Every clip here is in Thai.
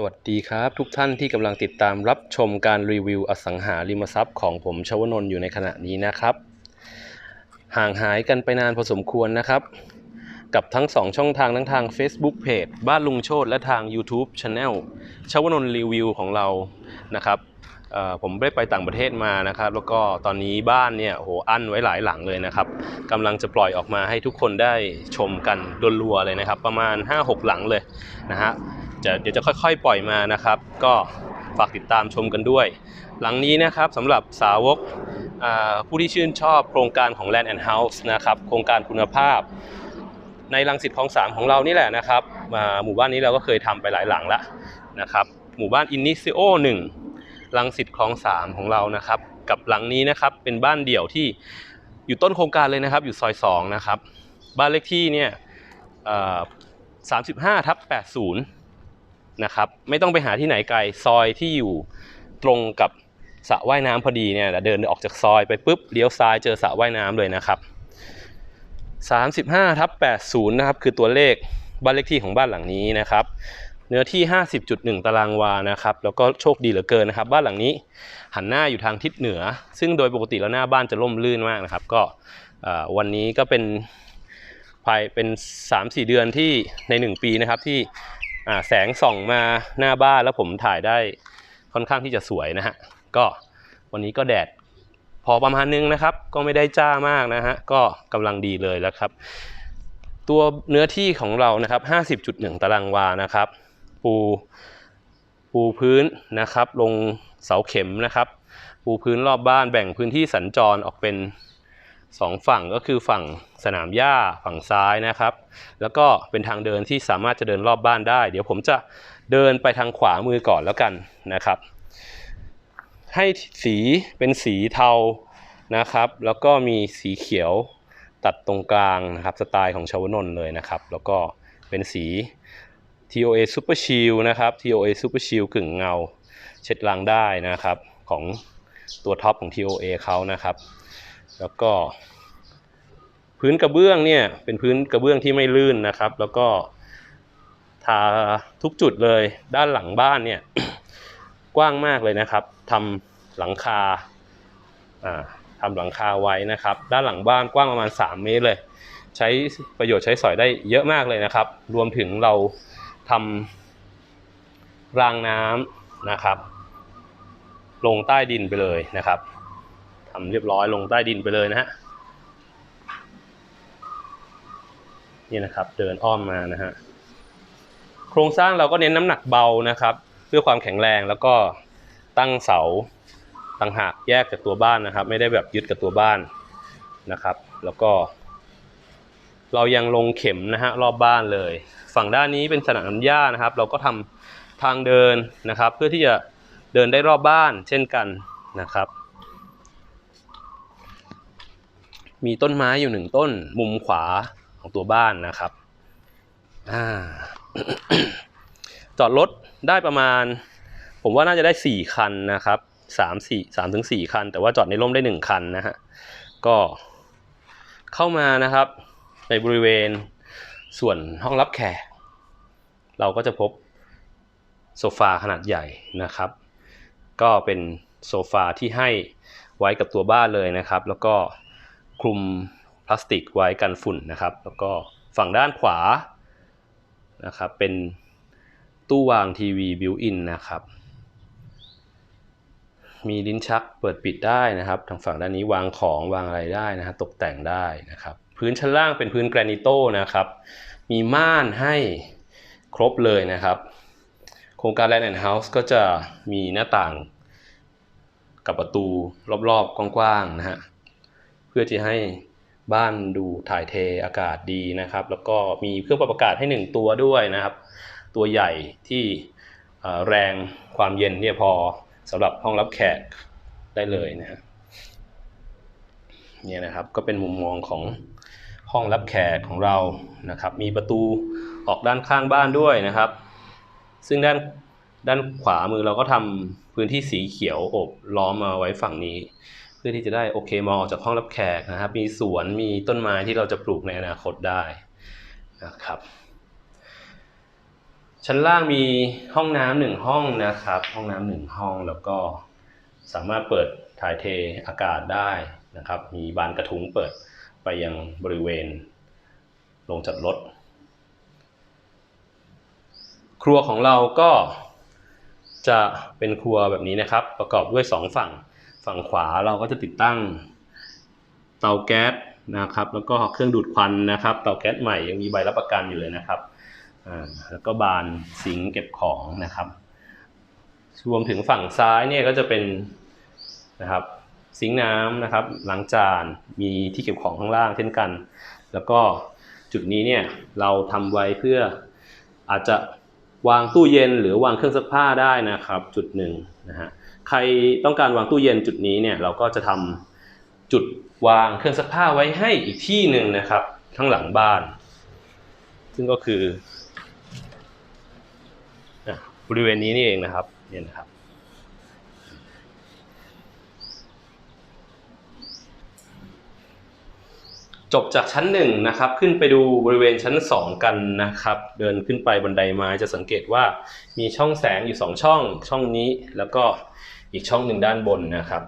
สวัสดีครับทุกท่านที่กำลังติดตามรับชมการรีวิวอสังหาริมทรัพย์ของผมชวนนท์อยู่ในขณะนี้นะครับ ห่างหายกันไปนานพอสมควรนะครับ กับทั้ง 2 ช่องทางทั้งทาง Facebook Page บ้านลุงโชตและทาง YouTube Channel ชวนนท์รีวิวของเรานะครับผมได้ไปต่างประเทศมานะครับ แล้วก็ตอนนี้บ้านเนี่ยโหอั้นไว้หลายหลังเลยนะครับกำลังจะปล่อยออกมาให้ทุกคนได้ชมกันรัวๆเลยนะครับ ประมาณ 5-6 หลังเลยนะฮะ จะเดี๋ยวจะค่อยๆ ปล่อยมานะครับ ก็ฝากติดตามชมกันด้วย หลังนี้นะครับสำหรับสาวกผู้ที่ชื่นชอบโครงการของ Land and House นะครับโครงการคุณภาพ ในรังสิตคลองสามของเรานี่แหละนะครับหมู่บ้านนี้เราก็เคยทำไปหลายหลังแล้วนะครับหมู่บ้าน Inicio 1รังสิตคลองสามของเรานะครับ กับหลังนี้นะครับเป็นบ้านเดี่ยวที่อยู่ต้นโครงการเลยนะครับ อยู่ซอย2นะครับ บ้านเลขที่เนี่ยเอ่อ35ทับ80นะครับไม่ต้องไปหาที่ไหนไกลซอยที่อยู่ตรงกับสระว่ายน้ำพอดีเนี่ยเดินออกจากซอยไปปุ๊บเลี้ยวซ้ายเจอสระว่ายน้ำเลยนะครับ 35ทับ80 นะครับ คือตัวเลขบ้านเลขที่ของบ้านหลังนี้นะครับ เนื้อที่ 50.1 ตารางวานะครับ แล้วก็โชคดีเหลือเกินนะครับ บ้านหลังนี้หันหน้าอยู่ทางทิศเหนือ ซึ่งโดยปกติแล้วหน้าบ้านจะร่มรื่นมากนะครับ ก็วันนี้ก็เป็นภายเป็น 3-4 เดือนที่ใน 1 ปีนะครับที่ อ่าแสงส่องมาหน้าบ้านแล้วผมถ่ายได้ค่อนข้างที่จะสวยนะฮะก็วันนี้ก็แดดพอประมาณนึงนะครับ ก็ไม่ได้จ้ามากนะฮะก็กำลังดีเลยแล้วครับ ตัวเนื้อที่ของเรานะครับ 50.1 ตารางวานะครับ ปูปูพื้นนะครับ ลงเสาเข็มนะครับ ปูพื้นรอบบ้านแบ่งพื้นที่สัญจรออกเป็น สองฝั่งก็คือฝั่งสนามหญ้าฝั่งซ้ายนะครับ แล้วก็เป็นทางเดินที่สามารถจะเดินรอบบ้านได้ เดี๋ยวผมจะเดินไปทางขวามือก่อนแล้วกันนะครับ ให้สีเป็นสีเทานะครับ แล้วก็มีสีเขียวตัดตรงกลางนะครับสไตล์ของชาวนนท์เลยนะครับ แล้วก็เป็นสี TOA Super Shield นะครับ TOA Super Shield กึ่งเงา เช็ดล้างได้นะครับของตัวท็อปของ TOA เขานะครับ แล้วก็ พื้นกระเบื้องเนี่ยเป็นพื้นกระเบื้องที่ไม่ลื่นนะครับ แล้วก็ทาทุกจุดเลยด้านหลังบ้านเนี่ยกว้างมากเลยนะครับทำหลังคาอ่าทำหลังคาไว้นะครับ ด้านหลังบ้านกว้างประมาณ 3 เมตรเลย ใช้ประโยชน์ใช้สอยได้เยอะมากเลยนะครับ รวมถึงเราทำรางน้ำนะครับ ลงใต้ดินไปเลยนะครับำเรียบร้อยลงใต้ดินไปเลยนะฮะนี่นะครับเดินอ้อมมานะฮะโครงสร้างเราก็เน้นน้ำหนักเบานะครับ เพื่อความแข็งแรงแล้วก็ตั้งเสาต่างหากแยกจากตัวบ้านนะครับ ไม่ได้แบบยึดกับตัวบ้านนะครับ แล้วก็ เรายังลงเข็มนะฮะรอบบ้านเลย ฝั่งด้านนี้เป็นสนามหญ้านะครับ เราก็ทำทางเดินนะครับ เพื่อที่จะเดินได้รอบบ้านเช่นกันนะครับ มีต้นไม้อยู่หนึ่งต้นมุมขวาของตัวบ้านนะครับอ่าจอดรถได้ประมาณ ผมว่าน่าจะได้สี่คันนะครับสามสี่สามถึงสี่คัน แต่ว่าจอดในร่มได้หนึ่งคันนะฮะก็เข้ามานะครับ ในบริเวณส่วนห้องรับแขกเราก็จะพบโซฟาขนาดใหญ่นะครับ ก็เป็นโซฟาที่ให้ไว้กับตัวบ้านเลยนะครับ แล้วก็ คลุมพลาสติกไว้กันฝุ่นนะครับ แล้วก็ฝั่งด้านขวานะครับเป็นตู้วางทีวีบิวอินนะครับ มีลิ้นชักเปิดปิดได้นะครับ ทางฝั่งด้านนี้วางของวางอะไรได้นะฮะตกแต่งได้นะครับ พื้นชั้นล่างเป็นพื้นแกรนิโตนะครับ มีม่านให้ครบเลยนะครับ โครงการ Land and House ก็จะมีหน้าต่างกับประตูรอบๆกว้างๆนะฮะ พื่อที่ให้บ้านดูถ่ายเทอากาศดีนะครับ แล้วก็มีเครื่องปรับอากาศให้หนึ่งตัวด้วยนะครับ ตัวใหญ่ที่แรงความเย็นเนี่ยพอสำหรับห้องรับแขกได้เลยนะฮะเนี่ยนะครับก็เป็นมุมมองของห้องรับแขกของเรานะครับ มีประตูออกด้านข้างบ้านด้วยนะครับ ซึ่งด้านด้านขวามือเราก็ทำพื้นที่สีเขียวโอบล้อมมาไว้ฝั่งนี้ เพื่อที่จะได้โอเคมองออกจากห้องรับแขกนะครับ มีสวนมีต้นไม้ที่เราจะปลูกในอนาคตได้นะครับ ชั้นล่างมีห้องน้ำหนึ่งห้องนะครับ ห้องน้ำหนึ่งห้องแล้วก็สามารถเปิดถ่ายเทอากาศได้นะครับ มีบานกระทุ้งเปิดไปยังบริเวณโรงจอดรถครัวของเราก็จะเป็นครัวแบบนี้นะครับ ประกอบด้วยสองฝั่ง ฝั่งขวาเราก็จะติดตั้งเตาแก๊สนะครับ แล้วก็เครื่องดูดควันนะครับ เตาแก๊สใหม่ยังมีใบรับประกันอยู่เลยนะครับแล้วก็บานสิงเก็บของนะครับรวมถึงฝั่งซ้ายเนี่ยก็จะเป็นนะครับซิงน้ำนะครับล้างจานมีที่เก็บของข้างล่างเช่นกัน แล้วก็จุดนี้เนี่ยเราทำไว้เพื่ออาจจะวางตู้เย็นหรือวางเครื่องซักผ้าได้นะครับ จุดหนึ่งนะฮะ ใครต้องการวางตู้เย็นจุดนี้เนี่ยเราก็จะทำจุดวางเครื่องซักผ้าไว้ให้อีกที่หนึ่งนะครับข้างหลังบ้าน ซึ่งก็คือบริเวณนี้นี่เองนะครับเนี่ยนะครับจบจากชั้นหนึ่งนะครับขึ้นไปดูบริเวณชั้นสองกันนะครับ เดินขึ้นไปบันไดไม้จะสังเกตว่ามีช่องแสงอยู่สองช่องช่องนี้ แล้วก็ อีกช่องหนึ่งด้านบนนะครับ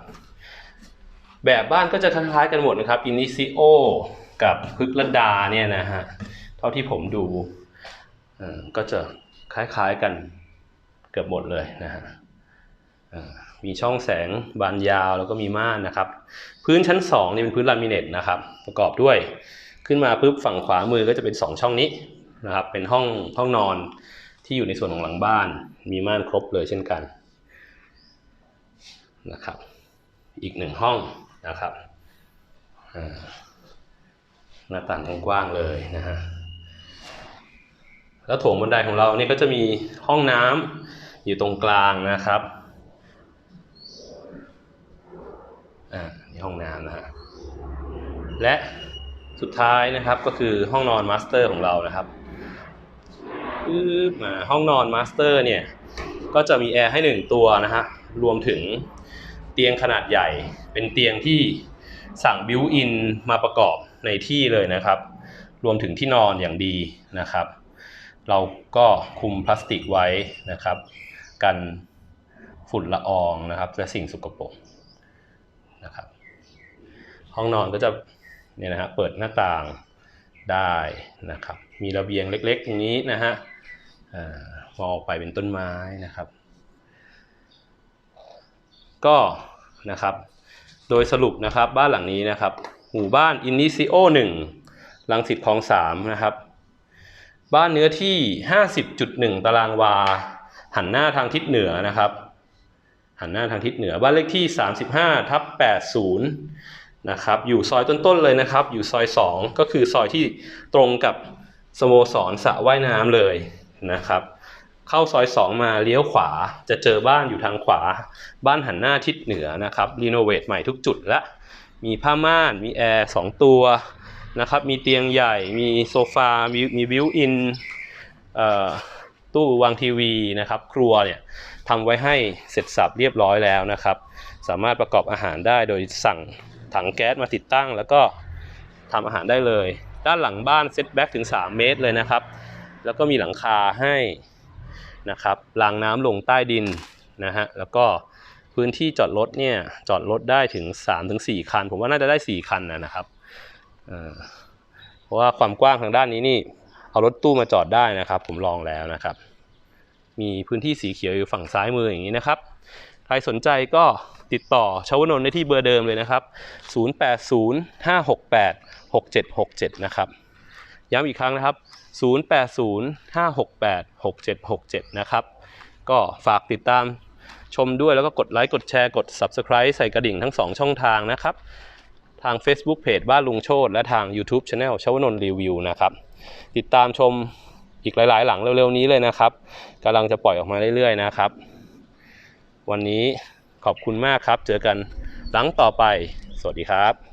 แบบบ้านก็จะคล้ายๆกันหมดนะครับอินิซิโอกับพึกษ์ระดาเนี่ยนะฮะเท่าที่ผมดูก็จะคล้ายๆกันเกือบหมดเลยนะฮะมีช่องแสงบานยาวแล้วก็มีม่านนะครับ พื้นชั้น2นี่เป็นพื้นลามิเนตนะครับ ประกอบด้วยขึ้นมาปุ๊บฝั่งขวามือก็จะเป็น 2 ช่องนี้นะครับ เป็นห้องห้องนอนที่อยู่ในส่วนของหลังบ้าน มีม่านครบเลยเช่นกัน นะครับ อีกหนึ่งห้องนะครับหน้าต่างกว้างๆเลยนะฮะแล้วโถงบันไดของเราเนี่ยก็จะมีห้องน้ำอยู่ตรงกลางนะครับอ่านี่ห้องน้ำนะฮะและสุดท้ายนะครับก็คือห้องนอนมาสเตอร์ของเรานะครับปึ๊บมาห้องนอนมาสเตอร์เนี่ยก็จะมีแอร์ให้หนึ่งตัวนะฮะรวมถึง ตียงขนาดใหญ่ เป็นเตียงที่สั่งบิวอินมาประกอบในที่เลยนะครับ รวมถึงที่นอนอย่างดีนะครับ เราก็คุมพลาสติกไว้นะครับ กันฝุ่นละอองนะครับและสิ่งสกปรกนะครับ ห้องนอนก็จะเนี่ยนะฮะเปิดหน้าต่างได้นะครับ มีระเบียงเล็กๆ อย่างนี้นะฮะมองออกไปเป็นต้นไม้นะครับ ก็ นะครับ โดยสรุปนะครับบ้านหลังนี้นะครับ หมู่บ้านอินนิซิโอหนึ่งลังสิตคลองสามนะครับ บ้านเนื้อที่ 50.1 ตารางวา หันหน้าทางทิศเหนือนะครับ หันหน้าทางทิศเหนือ บ้านเลขที่ 35ทับ80นะครับ อยู่ซอยต้นๆเลยนะครับ อยู่ซอย 2 ก็คือซอยที่ตรงกับสโมสรสระว่ายน้ำเลยนะครับ เข้าซอย 2 มาเลี้ยวขวาจะเจอบ้านอยู่ทางขวา บ้านหันหน้าทิศเหนือนะครับรีโนเวทใหม่ทุกจุดและมีผ้าม่านมีแอร์2ตัวนะครับมีเตียงใหญ่มีโซฟามีมีบิวอินตู้วางทีวีนะครับครัวเนี่ยทำไว้ให้เสร็จสับเรียบร้อยแล้วนะครับ สามารถประกอบอาหารได้โดยสั่งถังแก๊สมาติดตั้ง แล้วก็ทำอาหารได้เลย ด้านหลังบ้านเซตแบ็กถึง 3 เมตรเลยนะครับ แล้วก็มีหลังคาให้ นะครับรางน้ำลงใต้ดินนะฮะแล้วก็พื้นที่จอดรถเนี่ยจอดรถได้ถึง 3-4 คัน ผมว่าน่าจะได้ 4 คันนะครับเพราะว่าความกว้างทางด้านนี้นี่เอารถตู้มาจอดได้นะครับ ผมลองแล้วนะครับ มีพื้นที่สีเขียวอยู่ฝั่งซ้ายมืออย่างนี้นะครับ ใครสนใจก็ติดต่อชาวนนท์ได้ที่เบอร์เดิมเลยนะครับ 0805686767 นะครับ ย้ำอีกครั้งนะครับ 0805686767 นะครับ ก็ฝากติดตามชมด้วยแล้วก็กดไลค์กดแชร์กด Subscribe ใส่กระดิ่งทั้ง 2 ช่องทางนะครับ ทาง Facebook Page บ้านลุงโชตและทาง YouTube Channel ชวนนรีวิวนะครับ ติดตามชมอีกหลาย ๆ หลังเร็ว ๆ นี้เลยนะครับกำลังจะปล่อยออกมาเรื่อย ๆ นะครับ วันนี้ขอบคุณมากครับ เจอกันหลังต่อไป สวัสดีครับ